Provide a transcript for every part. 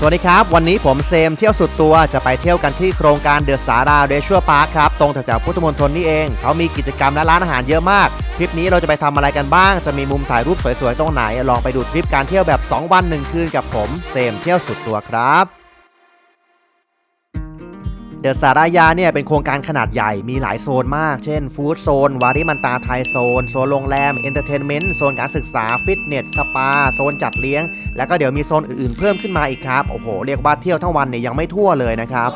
สวัสดีครับ วันนี้ผมเซมเที่ยวสุดตัวจะไปเที่ยวกันที่โครงการเดอะสาราเรชัวพาร์คครับ ตรงแถวๆพุทธมณฑลนี่เอง เขามีกิจกรรมและร้านอาหารเยอะมาก ทริปนี้เราจะไปทำอะไรกันบ้าง จะมีมุมถ่ายรูปสวยๆตรงไหน ลองไปดูทริปการเที่ยวแบบ 2 วัน 1 คืนกับผม เซมเที่ยวสุดตัวครับ เดอะสารายาเนี่ยเป็นโครงการขนาดใหญ่มีหลายโซนมาก เช่นฟู้ดโซน วาริมันตาไทยโซน โซนโรงแรมเอนเตอร์เทนเมนต์โซนการศึกษา ฟิตเนส สปา โซนจัดเลี้ยง แล้วก็เดี๋ยวมีโซนอื่นๆเพิ่มขึ้นมาอีกครับ โอ้โห เรียกว่าเที่ยวทั้งวันเนี่ยยังไม่ทั่วเลยนะครับ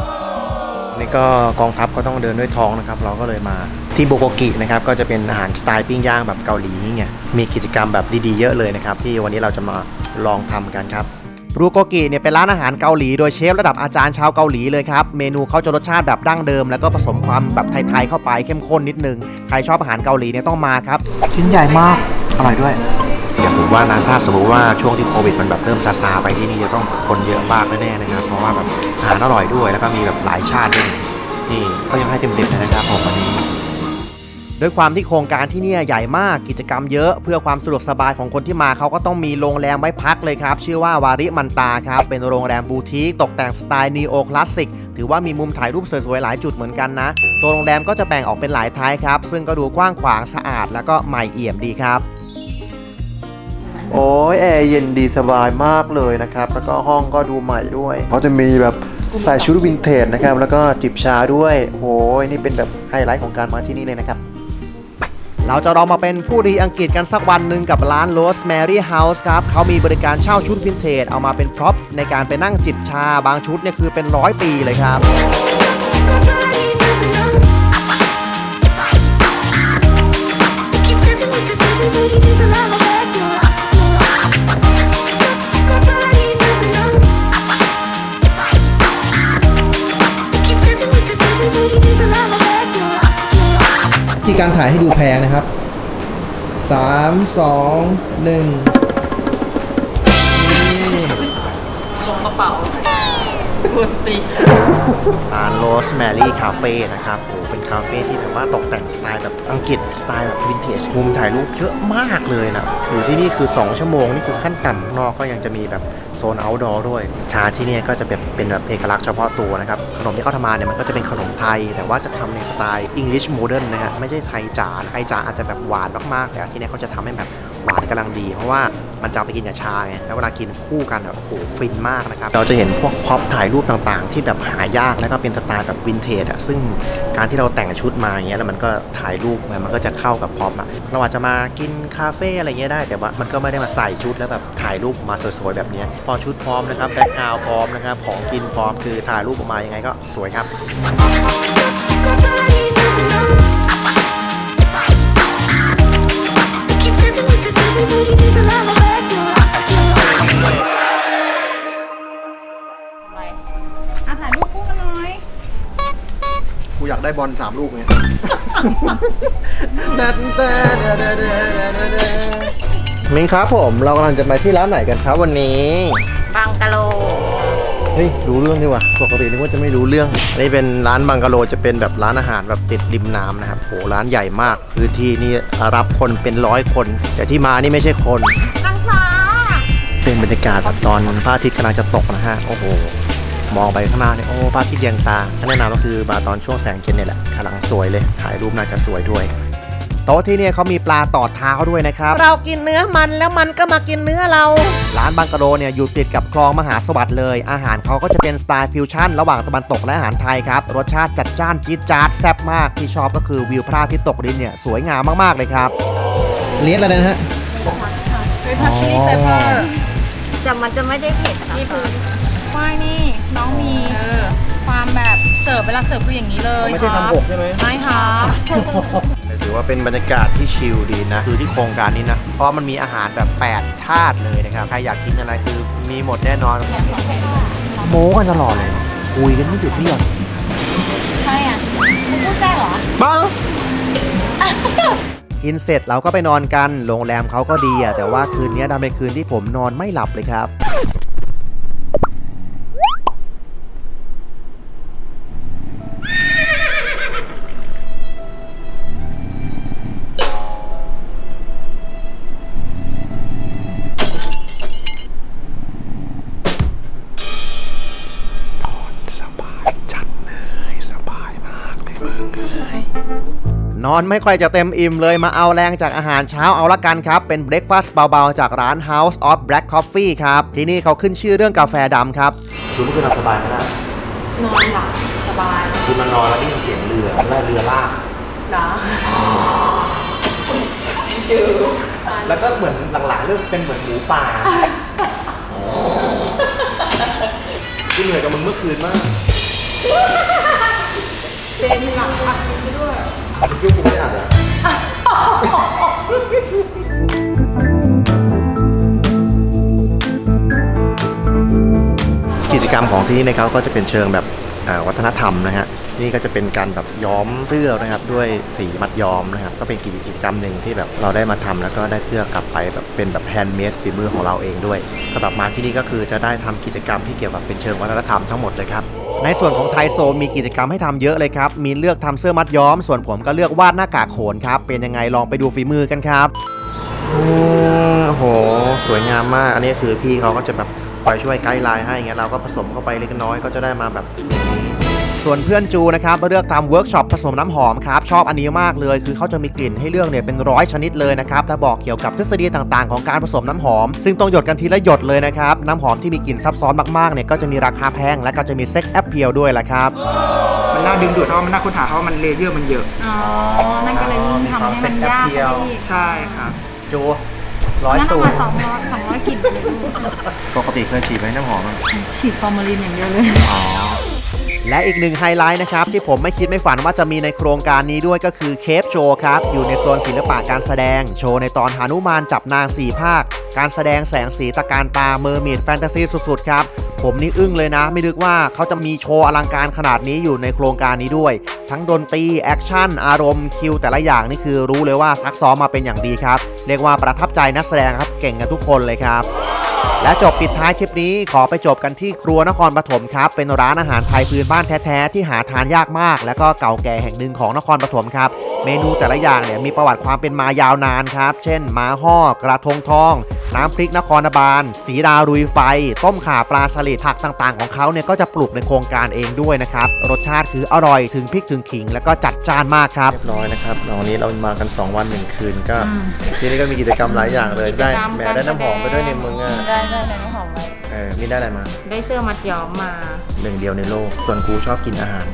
นี่ก็กองทัพก็ต้องเดินด้วยท้องนะครับ เราก็เลยมาที่โบโกกินะครับก็จะเป็นอาหารสไตล์ปิ้งย่างแบบเกาหลีนี่ไงมีกิจกรรมแบบดีๆเยอะเลยนะครับที่วันนี้เราจะมาลองทำกันครับ รูโกกิเนี่ยเป็นร้านอาหารเกาหลีโดยเชฟระดับอาจารย์ชาวเกาหลีเลยครับ เมนูเขาจะรสชาติแบบดั้งเดิม แล้วก็ผสมความแบบไทยๆเข้าไปเข้มข้นนิดนึง ใครชอบอาหารเกาหลีเนี่ยต้องมาครับ ชิ้นใหญ่มาก อร่อยด้วย อย่างผมว่านะถ้าสมมติว่าช่วงที่โควิดมันแบบเริ่มซาซาไปที่นี่จะต้องคนเยอะมากแน่ๆนะครับ เพราะว่าแบบอาหารอร่อยด้วย แล้วก็มีแบบหลายชาติด้วยนี่ก็ยังให้เต็มๆเลยนะครับผมวันนี้ ด้วยความที่โครงการที่เนี่ยใหญ่มากกิจกรรมเยอะ เพื่อความสะดวกสบายของคนที่มาเขาก็ต้องมีโรงแรมไว้พักเลยครับ ชื่อว่าวาริมันตาครับ เป็นโรงแรมบูติกตกแต่งสไตล์นีโอคลาสสิกถือว่ามีมุมถ่ายรูปสวยๆหลายจุดเหมือนกันนะ ตัวโรงแรมก็จะแบ่งออกเป็นหลายท้ายครับ ซึ่งก็ดูกว้างขวางสะอาดแล้วก็ใหม่เอี่ยมดีครับ โอ้ยแอร์เย็นดีสบายมากเลยนะครับ แล้วก็ห้องก็ดูใหม่ด้วยเขาจะมีแบบใส่ชุดวินเทจนะครับ แล้วก็จิบชาด้วยโอ้ยนี่เป็นแบบไฮไลท์ของการมาที่นี่เลยนะครับ เราจะลองมาเป็นผู้ดีอังกฤษกันสักวันหนึ่งกับร้าน Rosemary House ครับ เขามีบริการเช่าชุดวินเทจเอามาเป็นพร็อพในการไปนั่งจิบชาบางชุดเนี่ยคือเป็นร้อยปีเลยครับีการถ่ายให้ดูแพงนะครับ3 2 1ลงกระเป๋า คุณตีร้าน Rosemary Cafe นะครับโอ้เป็นคาเฟ่ที่แบบว่าตกแต่งสไตล์แบบอังกฤษสไตล์แบบวินเทจมุมถ่ายรูปเยอะมากเลยนะ อยู่ที่นี่คือ 2 ชั่วโมง นี่คือขั้นต่ำนอกก็ยังจะมีแบบโซน outdoor ด้วย ชาที่นี่ก็จะแบบเป็นแบบเอกลักษณ์เฉพาะตัวนะครับ ขนมที่เขาทำมาเนี่ยมันก็จะเป็นขนมไทย แต่ว่าจะทำในสไตล์ English Modern นะฮะไม่ใช่ไทยจ๋าไทยจ๋าอาจจะแบบหวานมากๆ แต่ที่นี่เขาจะทำให้แบบ หวานกำลังดี เพราะว่ามันจะเอาไปกินกับชาไงแล้วเวลากินคู่กันแบบโอ้โหฟินมากนะครับ เราจะเห็นพวกพ็อปถ่ายรูปต่างๆ ที่แบบหายากแล้วก็เป็นสไตล์แบบวินเทจอะซึ่งการที่เราแต่งชุดมาอย่างเงี้ยแล้วมันก็ถ่ายรูปมามันก็จะเข้ากับพ็อปอะเราอาจจะมากินคาเฟ่อะไรเงี้ยได้ แต่ว่ามันก็ไม่ได้มาใส่ชุดแล้วแบบถ่ายรูปมาสวยๆแบบเนี้ยพอชุดพร้อมนะครับแบ็คกราวพร้อมนะครับของกินพร้อมคือถ่ายรูปออกมายังไงก็สวยครับ อะไรอะถ่ายรูปคู่กันหน่อยกูอยากได้บอลสามลูกไงมิงครับผม เรากำลังจะไปที่ร้านไหนกันครับวันนี้ บังกะโล เฮ้ยรู้เรื่องดีว่ะปกตินึกว่าจะไม่รู้เรื่อง อันนี้เป็นร้านบังกะโลจะเป็นแบบร้านอาหารแบบติดริมน้ำนะครับโหร้านใหญ่มากพื้นที่นี่รับคนเป็นร้อยคน แต่ที่มานี่ไม่ใช่คนนางฟ้าเป็นบรรยากาศแบบตอนพระอาทิตย์กำลังจะตกนะฮะโอ้โหมองไปข้างหน้าเนี่ยโอ้พระอาทิตย์เรียงตาถ้าแนะนำก็คือมาตอนช่วงแสงเย็นเนี่ยแหละกำลังสวยเลยถ่ายรูปน่าจะสวยด้วย โต๊ะที่เนี่ยเขามีปลาต่อเท้าด้วยนะครับ เรากินเนื้อมันแล้วมันก็มากินเนื้อเรา ร้านบังกะโลเนี่ยอยู่ติดกับคลองมหาสวัสดิ์เลย อาหารเขาก็จะเป็นสไตล์ฟิวชั่นระหว่างตะวันตกและอาหารไทยครับ รสชาติจัดจ้านจี๊ดจ๊าดแซ่บมาก ที่ชอบก็คือวิวพระอาทิตย์ตกดินเนี่ยสวยงามมากๆเลยครับ เลียดอะไรนะฮะเป็นพัชชีเปเปอร์แต่มันจะไม่ได้เผ็ดนะนี่คือว่ายนี่น้องมีความแบบเสิร์ฟเวลาเสิร์ฟคืออย่างนี้เลยไม่ใช่ครับทำหกใช่ไหมไม่ครับถื อว่าเป็นบรรยากาศที่ชิลดีนะ คือที่โครงการนี้นะ เพราะมันมีอาหารแบบ 8 ชาติเลยนะครับ ใครอยากกินอะไรคือมีหมดแน่นอน โม้กันตลอดเลย คุยกันไม่หยุดไม่หย่อนใช่อะคุณพูดแซ่เหรอบ้ากินเสร็จเราก็ไปนอนกัน โรงแรมเขาก็ดีอะแต่ว่าคืนนี้ดันเป็นคืนที่ผมนอนไม่หลับเลยครับ นอนไม่ค่อยจะเต็มอิ่มเลยมาเอาแรงจากอาหารเช้าเอาละกันครับ เป็นเบรคฟาสต์เบาๆ จากร้าน House of Black Coffee ครับ ที่นี่เขาขึ้นชื่อเรื่องกาแฟดำครับจูนเมื่อคืนนอนสบายไหมล่ะนอนหลับสบายคือมันนอนแล้วได้ยินเสียงเรือแล้วเรือลากเหรอแล้วก็เหมือนหลังๆเริ่มเป็นเหมือนหมูป่าที่เหนื่อยกับมึงเมื่อคืนมากเจนหลับอะกินไปด้ว ยคิดว่ากูไม่อ่านเหรอกิจกรรมของที่นี่นะครับก็จะเป็นเชิงแบบอ่าวัฒนธรรมนะฮะนี่ก็จะเป็นการแบบย้อมเสื้อนะครับ ด้วยสีมัดย้อมนะครับ ก็เป็นกิจกรรมหนึ่งที่แบบเราได้มาทำแล้วก็ได้เสื้อกลับไปแบบเป็นแบบแฮนด์เมดฝีมือของเราเองด้วยสำหรับมาที่นี่ก็คือจะได้ทำกิจกรรมที่เกี่ยวกับเป็นเชิงวัฒนธรรมทั้งหมดเลยครับ ในส่วนของไทยโซนมีกิจกรรมให้ทำเยอะเลยครับ มีเลือกทำเสื้อมัดย้อม ส่วนผมก็เลือกวาดหน้ากากโขนครับ เป็นยังไงลองไปดูฝีมือกันครับโอ้โห สวยงามมาก อันนี้คือพี่เขาก็จะแบบคอยช่วยไกด์ไลน์ให้เงี้ยเราก็ผสมเข้าไปเล็กน้อยก็จะได้มาแบบ ส่วนเพื่อนจูนะครับเลือกทำเวิร์กช็อปผสมน้ำหอมครับชอบอันนี้มากเลย คือเขาจะมีกลิ่นให้เลือกเนี่ยเป็นร้อยชนิดเลยนะครับและบอกเกี่ยวกับทฤษฎีต่างๆ ของการผสมน้ำหอม ซึ่งต้องหยดกันทีละหยดเลยนะครับน้ำหอมที่มีกลิ่นซับซ้อนมากๆเนี่ยก็จะมีราคาแพงและก็จะมีเซ็กแอปเพียลด้วยแหละครับมันน่าดึงดูดเพราะว่ามันน่าค้นหาเพราะว่ามันเลเยอร์มันเยอะอ๋อนั่นก็เลยยิ่งทำให้มันยากไปอีกใช่ครับจูร้อยงั้นสูเอาตมารสองร้อยสองร้อยกลิ่นไปเลยลูกปกติเคยฉีดไหมน้ำหอมอะฉีดฟอร์มาลินอย่างเดียวเลย และอีกหนึ่งไฮไลท์นะครับที่ผมไม่คิดไม่ฝันว่าจะมีในโครงการนี้ด้วยก็คือเคปโชว์ครับ อยู่ในโซนศิลปะการแสดง โชว์ในตอนหานุมานจับนางสี่ภาค การแสดงแสงสีตะการตาเมอร์มิดแฟนตาซีสุดๆครับผมนี่อึ้งเลยนะ ไม่นึกว่าเขาจะมีโชว์อลังการขนาดนี้อยู่ในโครงการนี้ด้วย ทั้งดนตรีแอคชั่น อารมณ์คิวแต่ละอย่างนี่คือรู้เลยว่าซักซ้อมมาเป็นอย่างดีครับ เรียกว่าประทับใจนักแสดงครับเก่งกันทุกคนเลยครับ และจบปิดท้ายคลิปนี้ขอไปจบกันที่ครัวนครปฐมครับ เป็นร้านอาหารไทยพื้นบ้านแท้ๆที่หาทานยากมาก และก็เก่าแก่แห่งหนึ่งของนครปฐมครับ เมนูแต่ละอย่างเนี่ยมีประวัติความเป็นมายาวนานครับ เช่นหมาห่อกระทงทอง น้ำพริกนครบาลสีดารุยไฟ ต้มข่าปลาสลิดผักต่างๆ ของเขาเนี่ยก็จะปลูกในโครงการเองด้วยนะครับ รสชาติคืออร่อยถึงพริกถึงขิง แล้วก็จัดจ้านมากครับ เรียบร้อยนะครับวันนี้เรามากัน 2 วัน 1 คืนก็ ที่นี่ก็มีกิจกรรมหลายอย่างเลยได้กิจกรรมแหมได้น้ำหอมไปด้วยในมึงอะได้ได้ได้น้ำหอมไว้เออนี่ได้อะไรมา ได้เสื้อมัดย้อมมาหนึ่งเดียวในโลก ส่วนกูชอบกินอาหาร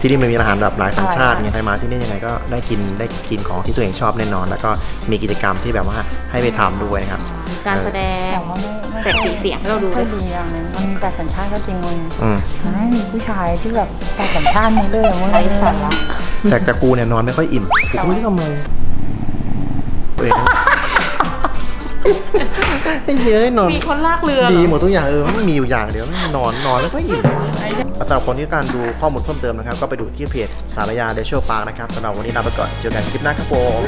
ที่นี่มันมีอาหารแบบหลายสัญชาติไงใครมาที่นี่ยังไงก็ได้กินได้กินของที่ตัวเองชอบแน่นอน แล้วก็มีกิจกรรมที่แบบว่าให้ไปทำด้วยครับ การแสดงแต่ว่าไม่ไม่แสงสีเสียงให้เราดูค่ด้อวยยดีอย่างหนึงมันมีแต่สัญชาติก็จริงมึงอืมไม่มีผู้ชายที่แบบแต่สัญชาตินี้เลยอะมึงไร้สาระแต่จากกูเนี่ยนอนไม่ค่อยอิ่มกูก็ไม่รู้ทำไมเอง ไอ้เย้ยนอนมีคนลากเรือเหรอ ดีหมดทุกอย่างเออไม่มีอยู่อย่างเดียวไม่นอนนอนแล้วก็อิ่มสำหรับคนที่การดูข้อมูลเพิ่มเติมนะครับ ก็ไปดูที่เพจสารยาเดชโชปาร์นะครับสำหรับวันนี้ลาไปก่อนเจอกันคลิปหน้าครับผม